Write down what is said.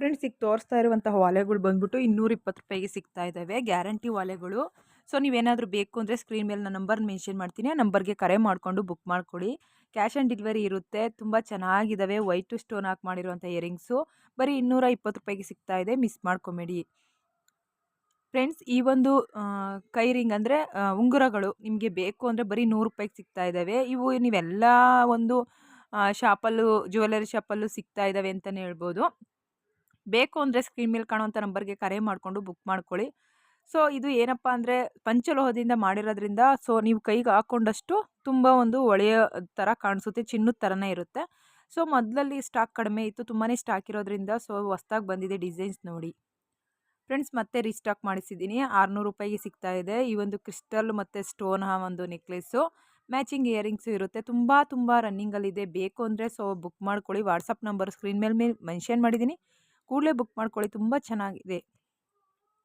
Friends ಈಗ ತೋರಿಸ್ತಾ ಇರುವಂತಹ ವಾಲೆಗಳು ಬಂದ್ಬಿಟ್ಟು ಇನ್ನೂರ ಇಪ್ಪತ್ತು ರೂಪಾಯಿಗೆ ಸಿಗ್ತಾ ಇದ್ದಾವೆ ಗ್ಯಾರಂಟಿ ವಾಲೆಗಳು ಸೊ ನೀವೇನಾದರೂ ಬೇಕು ಅಂದರೆ ಸ್ಕ್ರೀನ್ ಮೇಲೆ ನನ್ನ ನಂಬರ್ ಮೆನ್ಷನ್ ಮಾಡ್ತೀನಿ. ಆ ನಂಬರ್ಗೆ ಕರೆ ಮಾಡಿಕೊಂಡು ಬುಕ್ ಮಾಡ್ಕೊಳ್ಳಿ. ಕ್ಯಾಶ್ ಆನ್ ಡೆಲಿವರಿ ಇರುತ್ತೆ. ತುಂಬ ಚೆನ್ನಾಗಿದ್ದಾವೆ ವೈಟು ಸ್ಟೋನ್ ಹಾಕಿ ಮಾಡಿರುವಂಥ ಇಯರಿಂಗ್ಸು ಬರೀ ಇನ್ನೂರ ಇಪ್ಪತ್ತು ರೂಪಾಯಿಗೆ ಸಿಗ್ತಾ ಇದೆ. ಮಿಸ್ ಮಾಡ್ಕೊಬೇಡಿ. ಫ್ರೆಂಡ್ಸ್ ಈ ಒಂದು ಕೈ ರಿಂಗ್ ಅಂದರೆ ಉಂಗುರಗಳು ನಿಮಗೆ ಬೇಕು ಅಂದರೆ ಬರೀ ನೂರು ರೂಪಾಯಿಗೆ ಸಿಗ್ತಾ ಇದ್ದಾವೆ ಇವು ನೀವೆಲ್ಲ ಒಂದು ಶಾಪಲ್ಲೂ ಜ್ಯುವೆಲರಿ ಶಾಪಲ್ಲೂ ಸಿಗ್ತಾ ಇದ್ದಾವೆ ಅಂತಲೇ ಹೇಳ್ಬೋದು. ಬೇಕು ಅಂದರೆ ಸ್ಕ್ರೀನ್ ಮೇಲೆ ಕಾಣುವಂಥ ನಂಬರ್ಗೆ ಕರೆ ಮಾಡಿಕೊಂಡು ಬುಕ್ ಮಾಡ್ಕೊಳ್ಳಿ. ಸೊ ಇದು ಏನಪ್ಪ ಅಂದರೆ ಪಂಚಲೋಹದಿಂದ ಮಾಡಿರೋದ್ರಿಂದ ಸೊ ನೀವು ಕೈಗೆ ಹಾಕ್ಕೊಂಡಷ್ಟು ತುಂಬ ಒಂದು ಒಳೆಯ ಥರ ಕಾಣಿಸುತ್ತೆ, ಚಿನ್ನದ ಥರನೇ ಇರುತ್ತೆ. ಸೊ ಮೊದಲಲ್ಲಿ ಸ್ಟಾಕ್ ಕಡಿಮೆ ಇತ್ತು ತುಂಬಾ ಸ್ಟಾಕ್ ಇರೋದ್ರಿಂದ ಸೊ ಹೊಸ್ದಾಗಿ ಬಂದಿದೆ ಡಿಸೈನ್ಸ್ ನೋಡಿ. ಫ್ರೆಂಡ್ಸ್ ಮತ್ತೆ ರೀಸ್ಟಾಕ್ ಮಾಡಿಸಿದ್ದೀನಿ. ಆರುನೂರು ರೂಪಾಯಿಗೆ ಸಿಗ್ತಾ ಇದೆ. ಈ ಒಂದು ಕ್ರಿಸ್ಟಲ್ ಮತ್ತು ಸ್ಟೋನ್ ಒಂದು ನೆಕ್ಲೆಸ್ಸು ಮ್ಯಾಚಿಂಗ್ ಇಯರಿಂಗ್ಸು ಇರುತ್ತೆ. ತುಂಬ ತುಂಬ ರನ್ನಿಂಗಲ್ಲಿದೆ ಬೇಕು ಅಂದರೆ ಸೊ ಬುಕ್ ಮಾಡ್ಕೊಳ್ಳಿ. ವಾಟ್ಸಪ್ ನಂಬರ್ ಸ್ಕ್ರೀನ್ ಮೇಲೆ ಮೇಲೆ ಮೆನ್ಷನ್ ಮಾಡಿದ್ದೀನಿ. ಕೂಡಲೇ ಬುಕ್ ಮಾಡ್ಕೊಳ್ಳಿ ತುಂಬ ಚೆನ್ನಾಗಿದೆ.